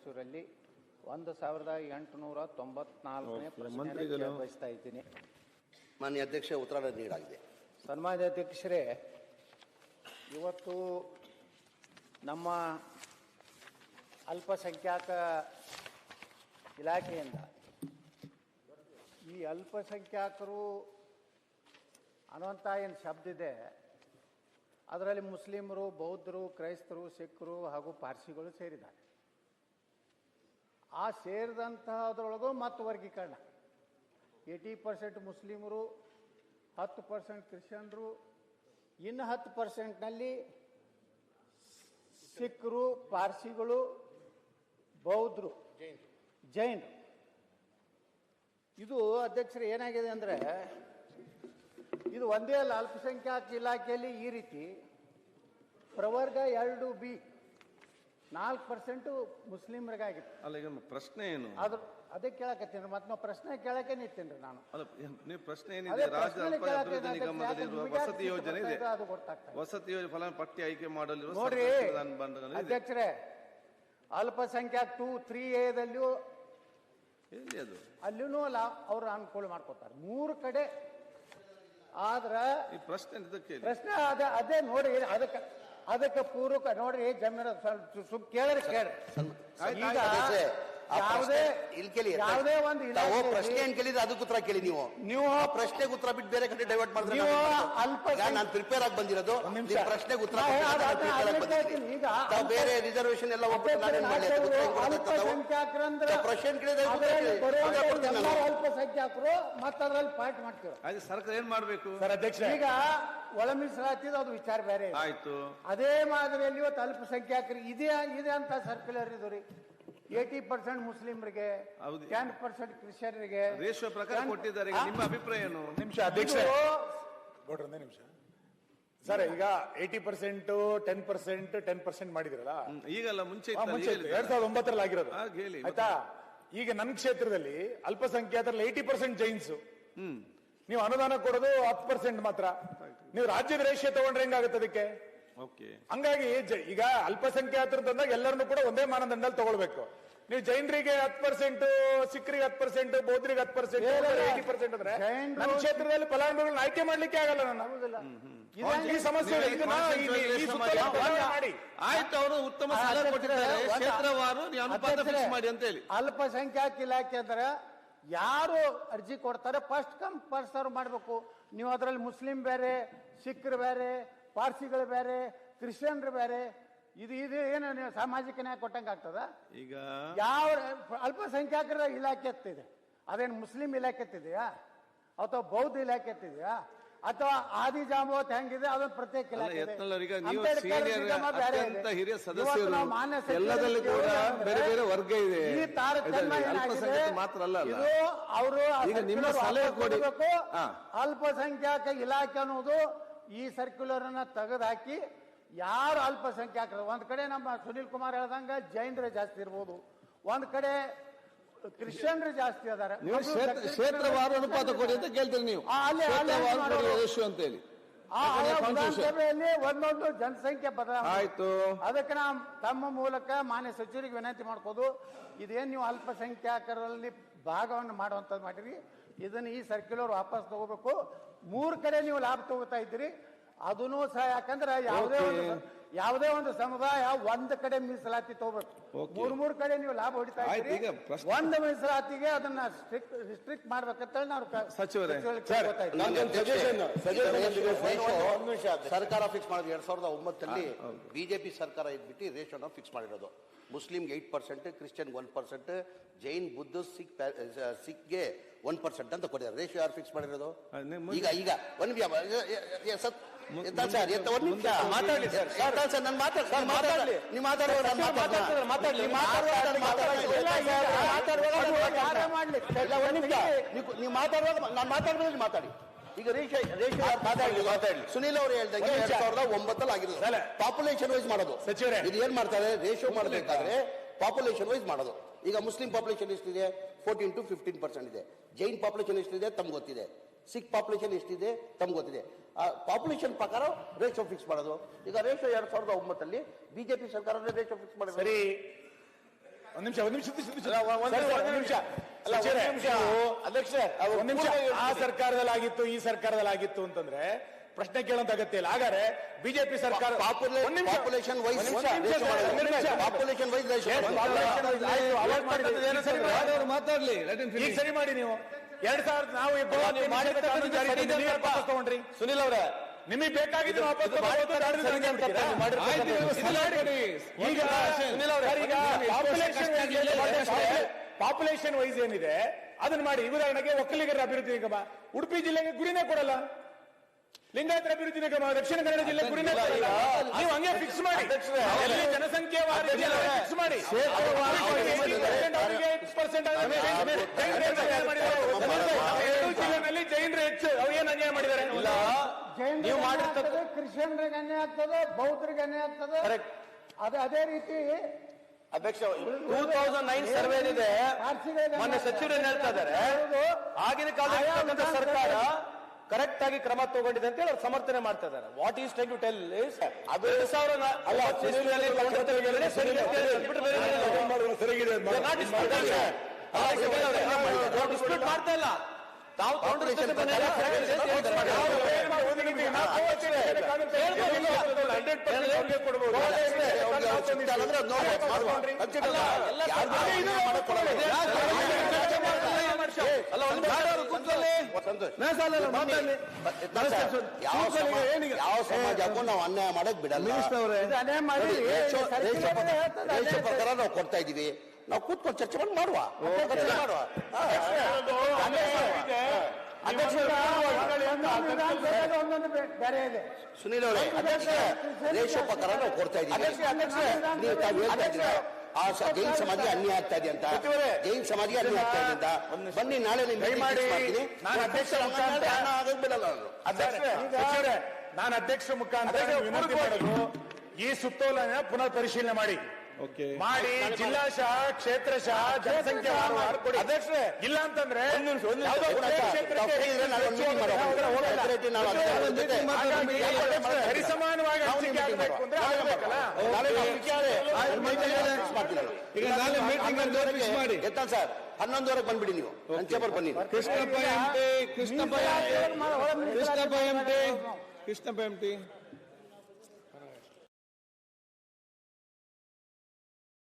ಮೈಸೂರಲ್ಲಿ ಒಂದು ಸಾವಿರದ ಎಂಟುನೂರ ತೊಂಬತ್ನಾಲ್ಕನೇ ಪ್ರಶ್ನೆ. ಬಯಸ್ತಾ ಇದ್ದೀನಿ. ಮಾನ್ಯ ಅಧ್ಯಕ್ಷ ಉತ್ತರ ನೀಡಲಾಗಿದೆ. ಸನ್ಮಾನ್ಯ ಅಧ್ಯಕ್ಷರೇ ಇವತ್ತು ನಮ್ಮ ಅಲ್ಪಸಂಖ್ಯಾತ ಇಲಾಖೆಯಿಂದ ಈ ಅಲ್ಪಸಂಖ್ಯಾತರು ಅನ್ನುವಂಥ ಏನು ಶಬ್ದ ಇದೆ ಅದರಲ್ಲಿ ಮುಸ್ಲಿಮರು ಬೌದ್ಧರು ಕ್ರೈಸ್ತರು ಸಿಖ್ರು ಹಾಗೂ ಪಾರ್ಸಿಗಳು ಸೇರಿದ್ದಾರೆ. ಆ ಸೇರಿದಂತಹದ್ರೊಳಗೂ ಮತ್ತು ವರ್ಗೀಕರಣ. ಏಯ್ಟಿ ಪರ್ಸೆಂಟ್ ಮುಸ್ಲಿಮರು, ಹತ್ತು ಪರ್ಸೆಂಟ್ ಕ್ರಿಶ್ಚಿಯನ್ರು, ಇನ್ನು ಹತ್ತು ಪರ್ಸೆಂಟ್ನಲ್ಲಿ ಸಿಖ್ರು, ಪಾರ್ಸಿಗಳು, ಬೌದ್ಧರು ಜೈನರು ಇದು ಅಧ್ಯಕ್ಷರು ಏನಾಗಿದೆ ಅಂದರೆ, ಇದು ಒಂದೇ ಅಲ್ಲ, ಅಲ್ಪಸಂಖ್ಯಾತ ಇಲಾಖೆಯಲ್ಲಿ ಈ ರೀತಿ ಪ್ರವರ್ಗ ಎರಡು ಬಿ ನಾಲ್ಕು ಪರ್ಸೆಂಟು ಮುಸ್ಲಿಮರಿಗಾಗಿತ್ತು. ಅಲ್ಲ ಈಗ ಪ್ರಶ್ನೆ ಏನು? ಆದ್ರ ಅದೇ ಕೇಳಕತ್ತೀನಿ ಮತ್ತೆ ನಾವು ಪ್ರಶ್ನೆ ಕೇಳಕ್ಕೆ ನಿಂತೀನಿ ನಾನು. ಅಲ್ಲ ನೀವು ಪ್ರಶ್ನೆ ಅದೇ ಏನಿದೆ ರಾಜ್ಯ ಪ್ರಶ್ನೆನೇ ಕೇಳಕ್ಕೆ ಯಾಕೆ ವಸತಿ ಯೋಜನೆ ಇದೆ. ಅದು ಗೊತ್ತಾಗ್ತಾ ಇಲ್ಲ? ವಸತಿ ಯೋಜನೆ ಫಲ ಪಟ್ಟಿ ಆಯ್ಕೆ ಮಾಡಲು ನೋಡ್ರಿ ಅಧ್ಯಕ್ಷರೇ ಅಲ್ಪಸಂಖ್ಯಾತ ಟೂ ತ್ರೀ ಎದಲ್ಲಿಯೂ ಎಲ್ಲಿ ಅದು? ಅಲ್ಲಿನೂ ಅಲ್ಲ ಅವ್ರು ಅನುಕೂಲ ಮಾಡ್ಕೋತಾರೆ. ಮೂರು ಕಡೆ ಆದ್ರ ಈ ಪ್ರಶ್ನೆ ಇದಕ್ಕೆ. ಪ್ರಶ್ನೆ ಅದ ಅದೇ ನೋಡಿ ಅದಕ್ಕೆ ಅದಕ್ಕೆ ಪೂರ್ವಕ ನೋಡ್ರಿ ಜಮೀನ ಸ್ವಲ್ಪ ಕೇಳ್ರಿ ಕೇಳ್ರಿ. ಈಗ ಯಾವುದೇ ಪ್ರಶ್ನೆ ಇಲ್ಲಿ ಕೇಳಿ ಯಾವುದೇ ಒಂದು ತಾವು ಇಲಾಖೆಯಲ್ಲಿ ಪ್ರಶ್ನೆ ಏನ್ ಕೇಳಿದ್ರೆ ಅದಕ್ಕೆ ಉತ್ತರ ಕೇಳಿ ನೀವು ನೀವು ಆ ಪ್ರಶ್ನೆಗೆ ಉತ್ತರ ಬಿಟ್ಟು ಬೇರೆ ಕಡೆ ಡೈವರ್ಟ್ ಮಾಡಿದ್ರೆ ನೀವು ನಾನು ಏನ್ ಮಾಡೋದು? ಅಲ್ಪ ಈಗ ನಾನು ಪ್ರಿಪೇರ್ ಆಗಿ ಬಂದಿರೋದು ಒಂದ್ ನಿಮಿಷ. ಪ್ರಶ್ನೆಗೆ ಉತ್ತರ ನಾ ಕೊಟ್ಟಿಲ್ಲ, ನಾನು ಅದು prepare ಆಗಿ ಅದಕ್ಕೆ ಬಂದಿದ್ದೀನಿ. ಹೇಳ್ತೀನಿ. ಈಗ ತಾವು ಅಲ್ಪ- ಬೇರೆ ರಿಸರ್ವೇಶನ್ ಎಲ್ಲ ಒಪ್ಪಿಟ್ಟು ನಾನು ಏನ್ ಅದಕ್ಕೆ ಉತ್ತರ ಹೆಂಗ್ ಗೊತ್ತಾಗ್ತದೆ ತಾವು? ಅಲ್ಪಸಂಖ್ಯಾತರಂದ್ರೆ ತಾವು ಪ್ರಶ್ನೆ ಕೇಳಿದ್ರೆ ಉತ್ತರ ಅದರಲ್ಲಿ ಕೇಳಿ. ಬರುವಂತ ಉತ್ತರ ಕೊಡ್ತೀನಿ ಎಲ್ಲರೂ ನಾನು. ಅಲ್ಪಸಂಖ್ಯಾತರು ಮತ್ತೆ ಅದರಲ್ಲಿ ಪಾಯಿಂಟ್ ಮಾಡ್ತೀವಿ ಆಯ್ತು ಸರ್ಕಾರ ಏನ್ ಮಾಡ್ಬೇಕು ಸರ್ ಅಧ್ಯಕ್ಷ ಈಗ ಒಳ ಮೀಸಲಾತಿದು ಅದು ವಿಚಾರ ಬೇರೆ ಇದೆ. ಆಯ್ತು ಅದೇ ಮಾದರಿಯಲ್ಲಿ ಇವತ್ತು ಅಲ್ಪಸಂಖ್ಯಾತರಿಗೆ ಇದೆ ಇದೆ ಅಂತ ಸರ್ಕ್ಯುಲರ್ ಇದು ರೀ ಏಟಿ ಪರ್ಸೆಂಟ್ ಮುಸ್ಲಿಮರಿಗೆ ಹೌದು. ಟೆನ್ ಪರ್ಸೆಂಟ್ ಕ್ರಿಶ್ಚಿಯನ್ರಿಗೆ ರೇಷ್ಮೆ ಪ್ರಕಾರ ಕೊಟ್ಟಿದ್ದಾರೆ ಈಗ ನಿಮ್ಮ ಅಭಿಪ್ರಾಯ ಏನು ನಿಮಿಷ ಅಧ್ಯಕ್ಷ ಗೌಡ್ರ ಒಂದೇ ನಿಮಿಷ. ಸರ್ ಈಗ eighty percent ten percent ten percent ಮಾಡಿದ್ರಲ್ಲ? ಹ್ಮ್, ಈಗಲ್ಲ ಮುಂಚೆ ಇತ್ತಲ್ಲ, ಮುಂಚೆ ಈಗ ಇತ್ತು. ಹೇಳಿದ್ದಲ್ಲ. ಎರಡ್ ಸಾವಿರದ ಒಂಬತ್ತರಲ್ಲಿ ಆಗಿರೋದು. ಆಗ ಹೇಳಿ. ಆಯ್ತಾ? ಈಗ ನನ್ನ ಕ್ಷೇತ್ರದಲ್ಲಿ ಅಲ್ಪಸಂಖ್ಯಾತರಲ್ಲಿ ಏಯ್ಟಿ ಪರ್ಸೆಂಟ್ ಜೈನ್ಸ್. ಹ್ಮ್. ನೀವು ಅನುದಾನ ಕೊಡೋದು ಹತ್ತು ಪರ್ಸೆಂಟ್ ಮಾತ್ರ. ನೀವು ರಾಜ್ಯದ ರೇಷ್ಯ ತಗೊಂಡ್ರೆ ಹೆಂಗಾಗುತ್ತೆ ಅದಕ್ಕೆ? ಹಂಗಾಗಿ ಜ- ಈಗ ಅಲ್ಪಸಂಖ್ಯಾತರು ತಂದಾಗ ಎಲ್ಲರನ್ನು ಕೂಡ ಒಂದೇ ಮಾನದಂಡದಲ್ಲಿ ತಗೊಳ್ಬೇಕು. ನೀವು ಜೈನರಿಗೆ ಹತ್ತು ಪರ್ಸೆಂಟ್ ಸಿಖ್ರಿಗೆ ಹತ್ತು ಪರ್ಸೆಂಟ್ ಬೌದ್ಧರಿಗೆ ಹತ್ತು ಪರ್ಸೆಂಟ್ ಏಯ್ಟಿ ಪರ್ಸೆಂಟ್ ಅಂದ್ರೆ ನಮ್ಮ ಕ್ಷೇತ್ರದಲ್ಲಿ ಫಲಾನುಭವಿಗಳನ್ನ ಆಯ್ಕೆ ಮಾಡ್ಲಿಕ್ಕೆ ಆಗಲ್ಲ ನಾನು ಈ ಸಮಸ್ಯೆ ಮಾಡಿ. ಆಯ್ತು ಅವರು ಉತ್ತಮ ಸಲಹೆ ಕೊಟ್ಟಿದ್ದಾರೆ. ಕ್ಷೇತ್ರವಾರು ಅನುಪಾತ ಫಿಕ್ಸ್ ಮಾಡಿ ಅಂತ ಹೇಳಿ. ಅಲ್ಪಸಂಖ್ಯಾತ ಇಲಾಖೆ ಅಂದ್ರೆ ಯಾರು ಅರ್ಜಿ ಕೊಡ್ತಾರೆ? ಫಸ್ಟ್ ಕಮ್ ಫಸ್ಟ್ ಸರ್ವ್ ಮಾಡಬೇಕು. ನೀವು ಅದರಲ್ಲಿ ಮುಸ್ಲಿಂ ಬೇರೆ ಸಿಖ್ರು ಬೇರೆ ಪಾರ್ಸಿಗಳು ಬೇರೆ ಕ್ರಿಶ್ಚಿಯನ್ರು ಬೇರೆ ಇದು ಇದು ಏನು ನೀವು ಸಾಮಾಜಿಕ ನ್ಯಾಯ ಕೊಟ್ಟಂಗೆ ಆಗ್ತದ? ಈಗ ಯಾವ ಅಲ್ಪಸಂಖ್ಯಾತರ ಇಲಾಖೆ ಎತ್ತಿದೆ? ಅದೇನು ಮುಸ್ಲಿಂ ಇಲಾಖೆ ಎತ್ತಿದೆಯಾ? ಅಥವಾ ಬೌದ್ಧ ಇಲಾಖೆ ಎತ್ತಿದೆಯಾ? ಅಥವಾ ಆದಿ ಜಾಂಬವತ್ ಹೆಂಗಿದೆ? ಅದೊಂದು ಪ್ರತ್ಯೇಕ ಹಿರಿಯ ಸದಸ್ಯರು ಎಲ್ಲದಲ್ಲೂ ಕೂಡ ಬೇರೆ ಬೇರೆ ವರ್ಗ ಇದೆ. ಮಾತ್ರ ಅಲ್ಲ. ಇದು ಅವರು ಈಗ ನಿಮ್ಮ ಸಲಹೆ ಕೊಡಬೇಕು. ಅಲ್ಪಸಂಖ್ಯಾತ ಇಲಾಖೆ ಅನ್ನೋದು ಈ ಸರ್ಕ್ಯುಲರ್ ಅನ್ನ ತೆಗೆದುಹಾಕಿ ಯಾರು ಅಲ್ಪಸಂಖ್ಯಾತರು ಒಂದ್ ಕಡೆ ನಮ್ಮ ಸುನಿಲ್ ಕುಮಾರ್ ಹೇಳ್ದಂಗ ಜೈನರೇ ಜಾಸ್ತಿ ಇರ್ಬೋದು. ಒಂದ್ ಕಡೆ ಕ್ರಿಶ್ಚಿಯನ್ರು ಜಾಸ್ತಿ ಅದಾರ. ನೀವು ಕ್ಷೇತ್ರ ಕ್ಷೇತ್ರವಾರು ಅನುಪಾತ ಕೊಡಿ ಅಂತ ಕೇಳ್ತೀರಿ ನೀವು. ಆ, ಅಲ್ಲಿ- ಅಲ್ಲಿ ಕ್ಷೇತ್ರವಾರು ಕೊಡಿ ಮಾಡೋದು. ರೇಷು ಅಂತ ಹೇಳಿ ಆ ವಿಧಾನಸಭೆಯಲ್ಲಿ ಒಂದೊಂದು ಜನಸಂಖ್ಯೆ ಬದಲಾವಣೆ. ಆಯ್ತು. ಅದಕ್ಕೆ ನಾವು ತಮ್ಮ ಮೂಲಕ ಮಾನ್ಯ ಸಚಿವರಿಗೆ ವಿನಂತಿ ಮಾಡ್ಕೋದು ಇದೇನು ನೀವು ಅಲ್ಪಸಂಖ್ಯಾತರಲ್ಲಿ ಭಾಗವನ್ನು ಮಾಡುವಂಥದ್ದು ಮಾಡಿರಿ ಇದನ್ನು ಈ ಸರ್ಕ್ಯುಲರ್ ವಾಪಸ್ ತಗೋಬೇಕು. ಮೂರು ಕಡೆ ನೀವು ಲಾಭ ತಗೋತಾ ಇದ್ದೀರಿ ಅದನ್ನೂ ಸಹ ಯಾಕಂದ್ರೆ ಯಾವುದೇ ಒಂದು ಯಾವುದೇ ಒಂದು ಸಮುದಾಯ ಒಂದ್ ಕಡೆ ಮೀಸಲಾತಿ ತಗೋಬೇಕು. ಮೂರ್ ಮೂರ್ ಕಡೆ ನೀವು ಲಾಭ ಹೊಡಿತಾ ಆಯ್ತು, ಈಗ ಪ್ರಶ್ನೆ- ಒಂದು ಮೀಸಲಾತಿಗೆ ಅದನ್ನ ಸ್ಟ್ರಿಕ್ಟ್ ರಿಸ್ಟ್ರಿಕ್ಟ್ ಮಾಡ್ಬೇಕಂತೇಳಿ ನಾವು ಕ- ಸಚಿವರೇ. ಸಚಿವರಿಗೆ ಸರ್, suggestion- suggestion. ನಿಮಿಷ ಅಧ್ಯಕ್ಷ. ಸರ್ಕಾರ ಫಿಕ್ಸ್ ಮಾಡಿದ್ರು ಎರಡ್ ಸಾವಿರದ ಒಂಬತ್ತಲ್ಲಿ ಬಿಜೆಪಿ ಸರ್ಕಾರ ಇದ್ಬಿಟ್ಟು ರೇಷನ್ ಫಿಕ್ಸ್ ಮಾಡಿರೋದು ಮುಸ್ಲಿಂಗೆ eight percent Christian one percent Jain Buddha Sikh ಪ್ಯಾ- ಸಿಖ್ಗೆ ಒನ್ ಪರ್ಸೆಂಟ್ ಅಂತ ಕೊಟ್ಟಿದ್ದಾರೆ ರೇಷಿಯೋ ಯಾರು ಫಿಕ್ಸ್ ಮಾಡಿರೋದು ಆ, ನೀವು ಮುಂದೆ- ಈಗ ಈಗ ಒನ್ ನಿಮಿಷ, ಸತ್- ಎತ್ತ ಸರ್, ಎತ್ತ ಒಂದ್ ನಿಮಿಷ. ಮಾತಾಡ್ಲಿ ಸರ್, ಸರ್. ಎತ್ತ ಸರ್, ನಾನು ಮಾತಾಡ್- ಮಾತಾಡ್ಲಿ. ನೀವು ಮಾತಾಡಿ ನಾನು ಮಾತಾಡ್ತೀನಿ. ನಿಮಿಷ. ನೀವು- ನೀವು ಮಾತಾಡುವಾಗ ನಾನು ಮಾತಾಡ್ಬೇಕು ಮಾತಾಡಿ ಈಗ ಮಾತಾಡಲಿ ಮಾತಾಡಲಿ ಸುನೀಲ್ ಅವರು ಹೇಳ್ದಂಗೆ ಎರಡ್. ಸಾವಿರದ ಒಂಬತ್ತಲ್ಲಿ ಆಗಿರೋದು. ಪಾಪ್ಯುಲೇಷನ್ ವೈಸ್ ಮಾಡೋದು ಸಚಿವರೇ. ಇದು ಏನ್ ಮಾಡ್ತಾರೆ ರೇಷಿಯೋ ಮಾಡಬೇಕಾದ್ರೆ ಪಾಪ್ಯುಲೇಷನ್ ವೈಸ್ ಮಾಡೋದು ಈಗ ಮುಸ್ಲಿಂ ಪಾಪ್ಯುಲೇಷನ್ ಎಷ್ಟಿದೆ ಫೋರ್ಟೀನ್ ಟು ಫಿಫ್ಟೀನ್ ಪರ್ಸೆಂಟ್ ಇದೆ ಜೈನ್ ಪಾಪ್ಯುಲೇಷನ್ ಎಷ್ಟಿದೆ ತಮ್ಗೆ ಗೊತ್ತಿದೆ ಸಿಖ್ ಪಾಪ್ಯುಲೇಷನ್ ಎಷ್ಟಿದೆ? ತಮ್ಗೆ ಗೊತ್ತಿದೆ. ಆ ಪಾಪ್ಯುಲೇಷನ್ ಪ್ರಕಾರ ರೇಷೋ ಫಿಕ್ಸ್ ಮಾಡೋದು. ಈಗ ರೇಷೋ ಎರಡ್ ಸಾವಿರದ ಒಂಬತ್ತಲ್ಲಿ ಬಿಜೆಪಿ ಸರ್ಕಾರ ರೇಷೋ ಫಿಕ್ಸ್ ಮಾಡಿದ್ರು ಸರಿ. ಒಂದ್ ನಿಮಿಷ ಒಂದ್ ನಿಮಿಷ ನಿಮಿಷ ಒಂದ್ ನಿಮಿಷ. ಆ. ಸರ್ಕಾರದಲ್ಲಿ ಆಗಿತ್ತು ಈ ಸರ್ಕಾರದಲ್ಲಿ ಆಗಿತ್ತು ಅಂತಂದ್ರೆ ಪ್ರಶ್ನೆ ಕೇಳೋಂತ ಅಗತ್ಯ ಇಲ್ಲ. ಹಾಗಾದ್ರೆ ಬಿಜೆಪಿ ಸರ್ಕಾರ. Population wise. Population wise. ಮಾತಾಡ್ಲಿ. ಸರಿ ಮಾಡಿ ನೀವು. ಎರಡ್ ಸಾವಿರದ ನಾವು ಈ ನೀವು ನಿಮಿಷದ ಮಾಡಿರ್ತಕ್ಕಂಥದ್ದು ಕಾನೂನು ಜಾರಿ ಇದೆ ನೀವು ಅಂತ ವಾಪಸ್ ತಗೊಂಡ್ರಿ. ಸುನಿಲ್ ಅವರೇ ನಿಮಗೆ ಬೇಕಾಗಿದ್ದು ವಾಪಸ್ ಇದು ಸರಿ ಅಂತ ಬಿಡ್ತೀರಾ? ಈಗ ಸುನಿಲ್ ಅವರೇ, ಸರ್, ಈಗ ನೀವು ಎಷ್ಟು ವರ್ಷ ಪಾಪ್ಯುಲೇಷನ್ ಕಷ್ಟ ಆಗಿದೆ, ಪಾಪ್ಯುಲೇಷನ್ ವೈಸ್ ಏನಿದೆ? ಅದನ್ನ ಮಾಡಿ ಉದಾಹರಣೆಗೆ ಒಕ್ಕಲಿಗರ ಅಭಿವೃದ್ಧಿ ನಿಗಮ. ಉಡುಪಿ ಜಿಲ್ಲೆಗೆ ಗುರಿನೇ ಕೊಡಲ್ಲ. ಲಿಂಗಾಯತರ ಅಭಿವೃದ್ಧಿ ನಿಗಮ ದಕ್ಷಿಣ ಕನ್ನಡ ಜಿಲ್ಲೆ ಗುರಿನೇ ಕೊಡಲ್ಲ. ನೀವು ಹಂಗೆ ಫಿಕ್ಸ್ ಮಾಡಿ. ಅಧ್ಯಕ್ಷರೇ, ಎಲ್ಲಿ ಜನಸಂಖ್ಯೆ ಫಿಕ್ಸ್ ಮಾಡಿ ಜೈನರು ಹೆಚ್ಚು ಅವ್ರು ಏನ್ ಅನ್ಯಾಯ ಮಾಡಿದ್ದಾರೆ ನೀವು ಮಾಡಿರ್ತಕ್ಕಂಥ ಕ್ರಿಶ್ಚಿಯನ್ರಿಗೆ ಅನ್ಯಾಯ ಆಗ್ತದೆ ಬೌದ್ಧರಿಗೆ ಅನ್ಯಾಯ ಆಗ್ತದೆ ಕರೆಕ್ಟ್ ಅದೇ ಅದೇ ರೀತಿ ಅಧ್ಯಕ್ಷ ಟೂ ತೌಸಂಡ್ ನೈನ್ ಸರ್ವೆ ಏನಿದೆ ಮೊನ್ನೆ ಸಚಿವರು ಏನ್ ಹೇಳ್ತಾ ಇದ್ದಾರೆ. ಆಗಿನ ಕಾಲದ ಸರ್ಕಾರ ಕರೆಕ್ಟ್ ಆಗಿ ಕ್ರಮ ತಗೊಂಡಿದೆ ಅಂತ ಹೇಳಿ ಅವ್ರು ಸಮರ್ಥನೆ ಮಾಡ್ತಾ ಇದ್ದಾರೆ what is time to tell is ಅದು ಎರಡ್ ಸಾವಿರ ಅಲ್ಲ ಮಾಡ್ತಾ ಇಲ್ಲ ತಾವು. ಯಾವ ಸಮಾಜ ಯಾವ ಸಮಾಜಕ್ಕೂ ನಾವು ಅನ್ಯಾಯ ಮಾಡಕ್ ಬಿಡಲ್ಲ. ಅನ್ಯಾಯ ಮಾಡಿ. ಪ್ರಕಾರ ನಾವು ಕೊಡ್ತಾ ಇದೀವಿ ನಾವು ಕೂತ್ಕೊಂಡು ಚರ್ಚೆ ಮಾಡಿ ಮಾಡುವ. ಚರ್ಚೆ ಮಾಡುವ. ಹಾ. ಒಂದೊಂದು ವಿಧಾನಸಭೆಗೆ ಒಂದೊಂದು ಬೇ- ಬೇರೆ ಇದೆ. ಸುನೀಲ್ ಅವರೇ ಅಧ್ಯಕ್ಷ ದೇಶೋಪಕಾರ ನಾವು ಕೊಡ್ತಾ ಇದ್ದೀವಿ. ನೀವು ತಾವು ಹೇಳ್ತಾ ಇದ್ದೀರಾ? ಆ ಸ- ಜೈನ್ ಸಮಾಜಿಗೆ ಅನ್ಯಾಯ ಆಗ್ತಾ ಇದೆ ಅಂತ. ಜೈನ್ ಸಮಾಜಿಗೆ ಅನ್ಯಾಯ ಆಗ್ತಾ ಇದೆ ಅಂತ. ಬನ್ನಿ ನಾಳೆ ನಿಮ್ meeting ದಯಮಾಡಿ fix ಮಾಡ್ತೀನಿ. ನಾನು ಅಧ್ಯಕ್ಷ ಮುಖಾಂತರ- ಹಣ ಆಗಕ್ ಬಿಡಲ್ಲ ನಾನು ಸಚಿವರೇ ನಾನು ಅಧ್ಯಕ್ಷ ಮುಖಾಂತರ ವಿನಂತಿ ಈ ಸುತ್ತೋಲನ ಪುನರ್ ಪರಿಶೀಲನೆ ಮಾಡಿ. ಮಾಡಿ ಜಿಲ್ಲಾಶಃ ಕ್ಷೇತ್ರಶಃ ಕ್ಷೇತ್ರ ವಾರವಾರು ಜನಸಂಖ್ಯೆ ಅಧ್ಯಕ್ಷರೇ, ಇಲ್ಲ ಅಂತಂದ್ರೆ. ಸರಿಸಮಾನವಾಗಿ ಹಂಚಿಕೆ ಆಗಬೇಕು ಅಂದ್ರೆ ಆಗಬೇಕಲ್ಲ ನಾಳೆ ನಾವು ಮಾಡಿ, ಈಗ ನಾಳೆ. ಎತ್ತಲ್ಲ ಸರ್ ಹನ್ನೊಂದುವರೆಗೆ ಬಂದ್ಬಿಡಿ ನೀವು ನನ್ನ ಚೇಂಬರ್ ಬನ್ನಿ ಕೃಷ್ಣಪ್ಪ ಎಂಟಿ ಕೃಷ್ಣಪ್ಪ ಕೃಷ್ಣಪ್ಪ ಎಂಟಿ ಕೃಷ್ಣಪ್ಪ ಎಂಟಿ